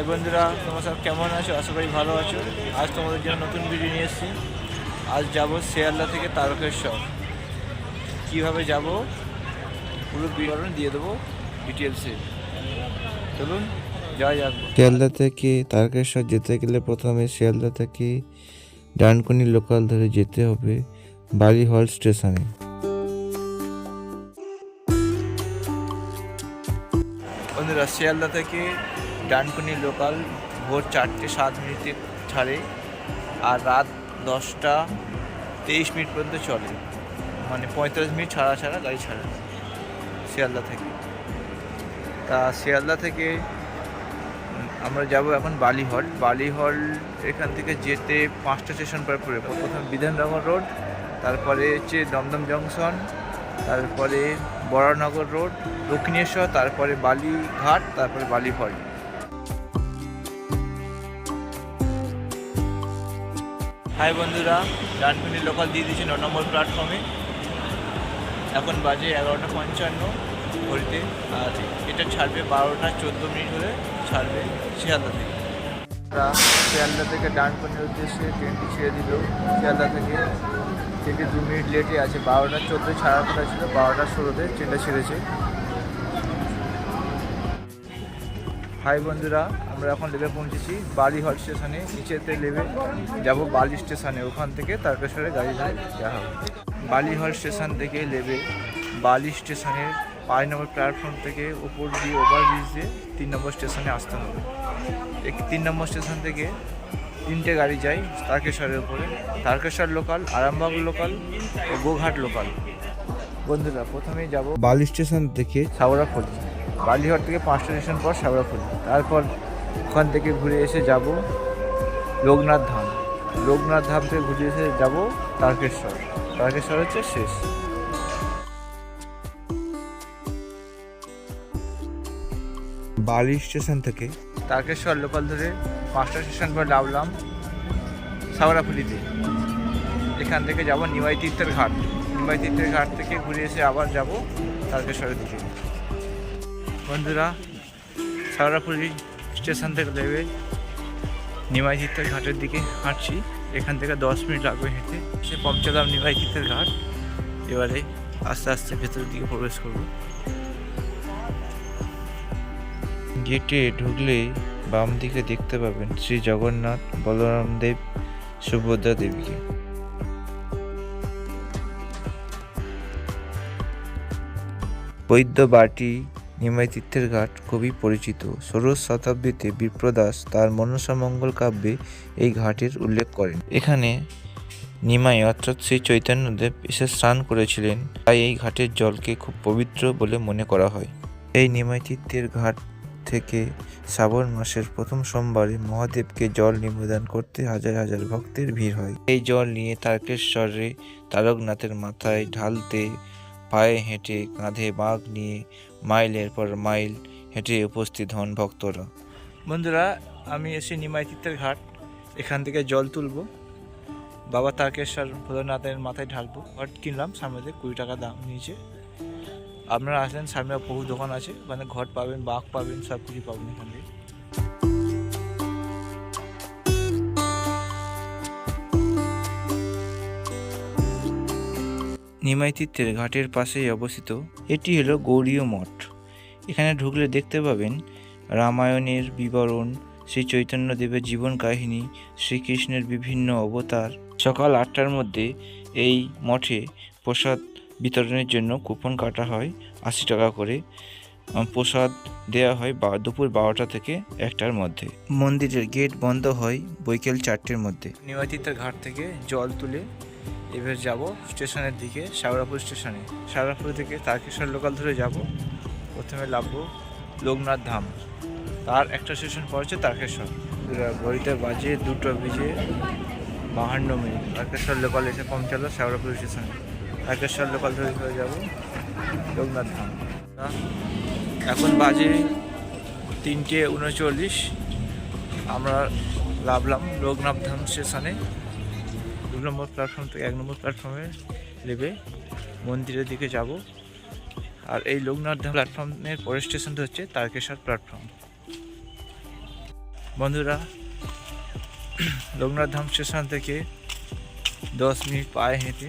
High বন্ধুরা তোমরা সব কেমন আছো? আশা করি ভালো আছো। আজ তোমাদের জন্য নতুন ভিডিও নিয়ে এসেছি। আজ যাব শিয়ালদা থেকে তারকেশ্বর। কীভাবে যাব? পুরো বিবরণ দিয়ে দেবো ডিটেলসে চলুন যাওয়া যাক। শিয়ালদা থেকে তারকেশ্বর যেতে গেলে প্রথমে শিয়ালদা থেকে ডানকুনি লোকাল ধরে যেতে হবে বালি হল স্টেশনে বন্ধুরা শিয়ালদা থেকে ডানকুনি লোকাল ভোর চারটে সাত মিনিটে ছাড়ে আর রাত দশটা তেইশ মিনিট পর্যন্ত চলে। মানে পঁয়তাল্লিশ মিনিট ছাড়া ছাড়া গাড়ি ছাড়ে শিয়ালদা থেকে। তা শিয়ালদা থেকে আমরা যাব এখন বালিহল। বালিহল এখান থেকে যেতে পাঁচটা স্টেশন পর পরে প্রথম বিধাননগর রোড তারপরে হচ্ছে দমদম জংশন তারপরে বরানগর রোড দক্ষিণেশ্বর, তারপরে বালিঘাট, তারপরে বালি বালিহল। হাই বন্ধুরা ডানকুনি লোকাল দিয়ে দিয়েছি ন নম্বর প্ল্যাটফর্মে এখন বাজে এগারোটা পঞ্চান্ন ঘড়িতে আর এটা ছাড়বে বারোটা চোদ্দ মিনিট হলে ছাড়বে শিয়ালদা থেকে। শিয়ালদা থেকে ডানকুনির উদ্দেশ্যে ট্রেনটি ছেড়ে দিল। শিয়ালদা থেকে ট্রেনটি দু মিনিট লেটে আছে। বারোটা চোদ্দোয় ছাড়ার কথা ছিল, বারোটা ষোলোতে ট্রেনটা ছেড়েছে। হাই বন্ধুরা আমরা এখন লেবে পৌঁছেছি বালিহট স্টেশনে। নিচেতে লেবে যাব বালি স্টেশনে। ওখান থেকে তারকেশ্বরে গাড়ি ধরে যাওয়া হবে। বালিহল স্টেশন থেকে লেবে বালি স্টেশনের পাঁচ নম্বর প্ল্যাটফর্ম থেকে উপর দিয়ে ওভারব্রিজ দিয়ে তিন নম্বর স্টেশনে আসতে হবে। তিন নম্বর স্টেশন থেকে তিনটে গাড়ি যায় তারকেশ্বরের উপরে। তারকেশ্বর লোকাল আরামবাগ লোকাল ও গোঘাট লোকাল বন্ধুরা প্রথমেই যাব বালি স্টেশন থেকে ছাওড়া সাবরাফুলি বালিহট থেকে পাঁচটা স্টেশন পর সাবরাফুলি তারপর ওখান থেকে ঘুরে এসে যাব লোকনাথ ধাম। লোকনাথ ধাম থেকে ঘুরে এসে যাব তারকেশ্বর। তারকেশ্বর হচ্ছে শেষ। বালি স্টেশন থেকে তারকেশ্বর লোকাল ধরে পাঁচটা স্টেশন পর নামলাম সাবরাফুলিতে এখান থেকে যাব নিমাই তীর্থের ঘাট। নিমাই তীর্থের ঘাট থেকে ঘুরে এসে আবার যাব তারকেশ্বরের দিকে। বন্ধুরা সাবরাফুলি স্টেশন থেকে নেবে নিমাই তীর্থের ঘাটের দিকে হাঁটছি। এখান থেকে দশ মিনিট লাগবে হেঁটে। সে পৌঁছালাম নিমাই তীর্থের ঘাট। এবারে আস্তে আস্তে ভেতরের দিকে প্রবেশ করব। গেটে ঢুকলে বাম দিকে দেখতে পাবেন শ্রী জগন্নাথ বলরাম দেব, সুভদ্রা দেবীকে। বৈদ্য বাটি নিমাই তীর্থের ঘাট খুবই পরিচিত। ষোড়শ শতাব্দীতে বিপ্রদাস তার মনসামঙ্গল কাব্যে এই ঘাটের উল্লেখ করেন। এখানে নিমাই অর্থাৎ শ্রী চৈতন্যদেব এসে স্নান করেছিলেন, তাই এই ঘাটের জলকে খুব পবিত্র বলে মনে করা হয়। এই নিমাই তীর্থের ঘাট থেকে শ্রাবণ মাসের প্রথম সোমবারে মহাদেবকে জল নিবেদন করতে হাজার হাজার ভক্তের ভিড় হয়। এই জল নিয়ে তারকেশ্বরে তারকনাথের মাথায় ঢালতে, পায়ে হেঁটে, কাঁধে বাঘ নিয়ে মাইলের পর মাইল হেঁটে উপস্থিত হন ভক্তরা। বন্ধুরা, আমি এসে নিমাই তীর্থের ঘাট, এখান থেকে জল তুলব। বাবা তারকেশ্বর ভোলানাথের মাথায় ঢালবো। ঘট কিনলাম সামনে দিয়ে কুড়ি টাকা দাম নিয়েছে। আপনারা আসলেন সামনে বহু দোকান আছে। মানে ঘট পাবেন, বাঘ পাবেন সব কিছু পাবেন এখান থেকে। নিমাই তীর্থের ঘাটের পাশেই অবস্থিত, এটি হলো গৌরীয় মঠ। এখানে ঢুকলে দেখতে পাবেন রামায়ণের বিবরণ, শ্রী চৈতন্যদেবের জীবন কাহিনী, শ্রীকৃষ্ণের বিভিন্ন অবতার। সকাল আটটার মধ্যে এই মঠে প্রসাদ বিতরণের জন্য কুপন কাটা হয়, আশি টাকা করে। প্রসাদ দেওয়া হয় বা, দুপুর বারোটা থেকে একটার মধ্যে। মন্দিরের গেট বন্ধ হয় বৈকাল চারটের মধ্যে। নিমাই তীর্থের ঘাট থেকে জল তুলে এবার যাব স্টেশনের দিকে শাওরাপুর স্টেশনে। শাওরাপুর থেকে তারকেশ্বর লোকাল ধরে যাব। প্রথমে নামবো লোকনাথ ধাম। তার একটা স্টেশন হচ্ছে তারকেশ্বর। ঘড়িতে বাজে দুটো বেজে বাহান্ন মিনিট। তারকেশ্বর লোকাল এসে পৌঁছালো শাওরাপুর স্টেশনে। তারকেশ্বর লোকাল ধরে ধরে যাব লোকনাথ ধাম। এখন বাজে তিনটে উনচল্লিশ। আমরা লাভলাম লোকনাথ ধাম স্টেশনে। দু নম্বর প্ল্যাটফর্ম থেকে এক নম্বর প্ল্যাটফর্মে নেবে। মন্দিরের দিকে যাব। আর এই লোকনাথ প্ল্যাটফর্মের পরের স্টেশনটা হচ্ছে তারকেশ্বর প্ল্যাটফর্ম বন্ধুরা, লোকনাথ ধাম স্টেশন থেকে দশ মিনিট পায়ে হেঁটে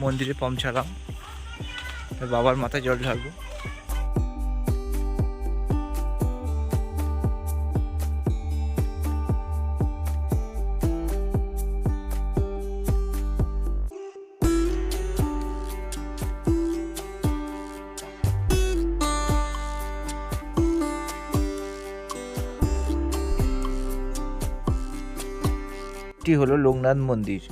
মন্দিরে পৌঁছালাম। বাবার মাথায় জল ঢালবো। এটি হলো লোকনাথ মন্দির।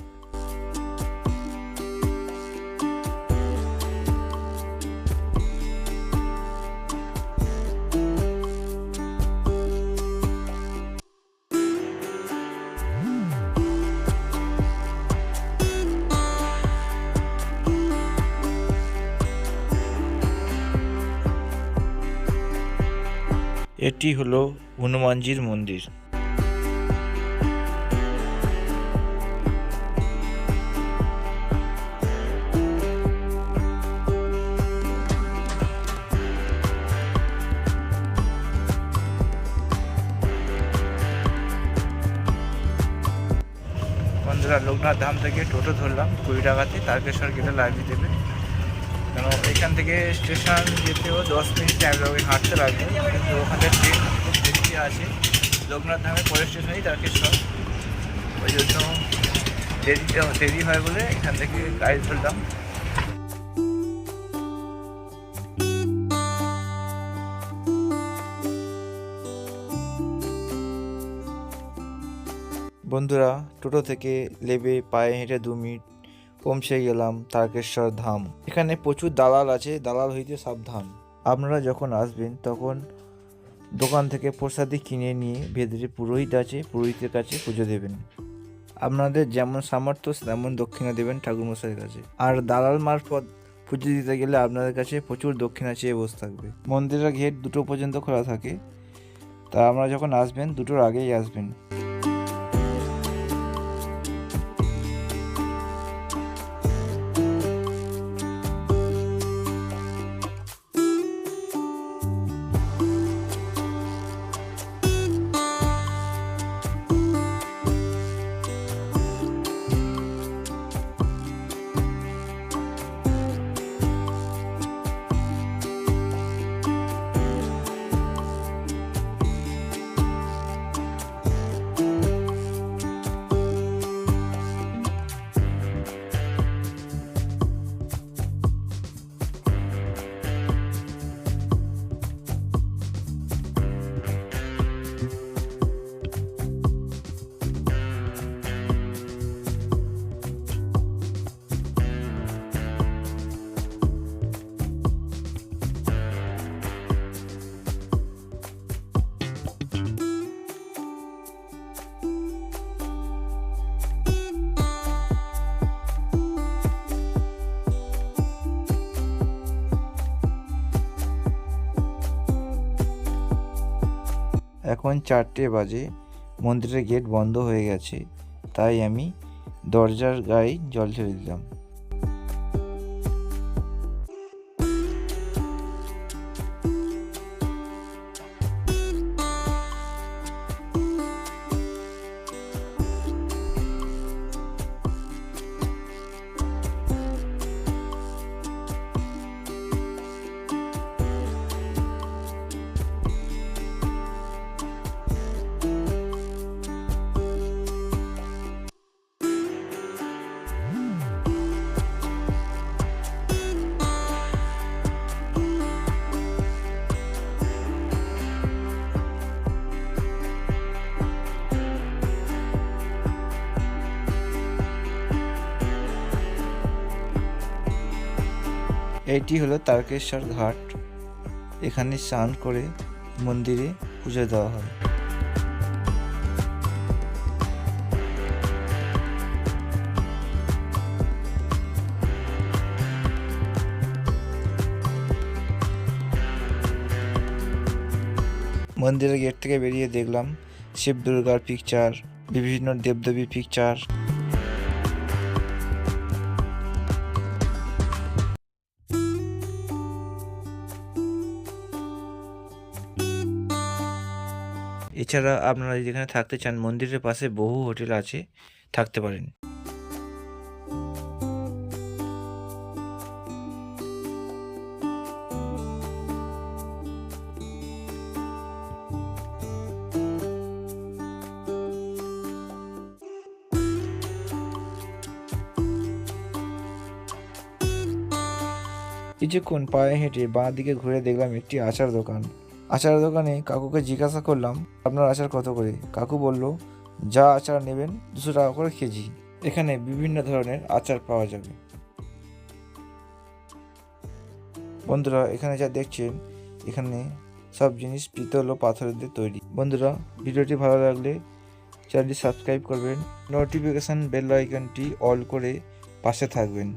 এটি হলো হনুমানজির মন্দির। বন্ধুরা লোকনাথ ধাম থেকে টোটো ধরলাম কুড়ি টাকাতে, তারকেশ্বর গেলে লাইব্রেরি দেবে। কেন এখান থেকে স্টেশন যেতেও দশ মিনিট টাইম লাগবে হাঁটতে লাগবে, কিন্তু ওখানে ট্রেন খুব বেশি আছে লোকনাথ ধামের পরের স্টেশনেই তারকেশ্বর। ওই জন্য দেরি দেরি হয় বলে এখান থেকে গাড়ি ধরলাম। বন্ধুরা, টোটো থেকে লেবে পায়ে হেঁটে দু মিনিট পৌঁছে গেলাম তারকেশ্বর ধাম। এখানে প্রচুর দালাল আছে, দালাল হইতে সাবধান। আপনারা যখন আসবেন, তখন দোকান থেকে প্রসাদি কিনে নিয়ে ভেতরে পুরোহিত আছে, পুরোহিতের কাছে পুজো দেবেন। আপনাদের যেমন সামর্থ্য, তেমন দক্ষিণা দেবেন ঠাকুরমশাইয়ের কাছে। আর দালাল মারফত পুজো দিতে গেলে আপনাদের কাছে প্রচুর দক্ষিণা চেয়ে বসে থাকবে। মন্দিরের গেট দুটো পর্যন্ত খোলা থাকে। তা আপনারা যখন আসবেন, দুটোর আগেই আসবেন। এখন চারটে বাজে। মন্দিরের গেট বন্ধ হয়ে গেছে। তাই আমি দরজার গায়ে জল ছেড়ে দিলাম। এটি হলো তারকেশ্বর ঘাট। এখানে স্নান করে মন্দিরে পুজো দেওয়া হয়। মন্দিরের গেট থেকে বেরিয়ে দেখলাম শিব দুর্গার পিকচার বিভিন্ন দেবদেবী পিকচার এছাড়া আপনারা যেখানে থাকতে চান, মন্দিরের পাশে বহু হোটেল আছে, থাকতে পারেন। কিছুক্ষণ পায়ে হেঁটে বাঁ দিকে ঘুরে দেখলাম একটি আচার দোকান। আচার দোকানে কাকুকে জিজ্ঞাসা করলাম, আপনার আচার কত করে? কাকু বলল, যা আচার নেবেন দুশো টাকা করে কেজি। এখানে বিভিন্ন ধরনের আচার পাওয়া যাবে। বন্ধুরা, এখানে যা দেখছেন, এখানে সব জিনিস পিতল ও পাথরের দিয়ে তৈরি। বন্ধুরা, ভিডিওটি ভালো লাগলে চ্যানেলটি সাবস্ক্রাইব করবেন। নোটিফিকেশান বেল আইকনটি অল করে পাশে থাকবেন।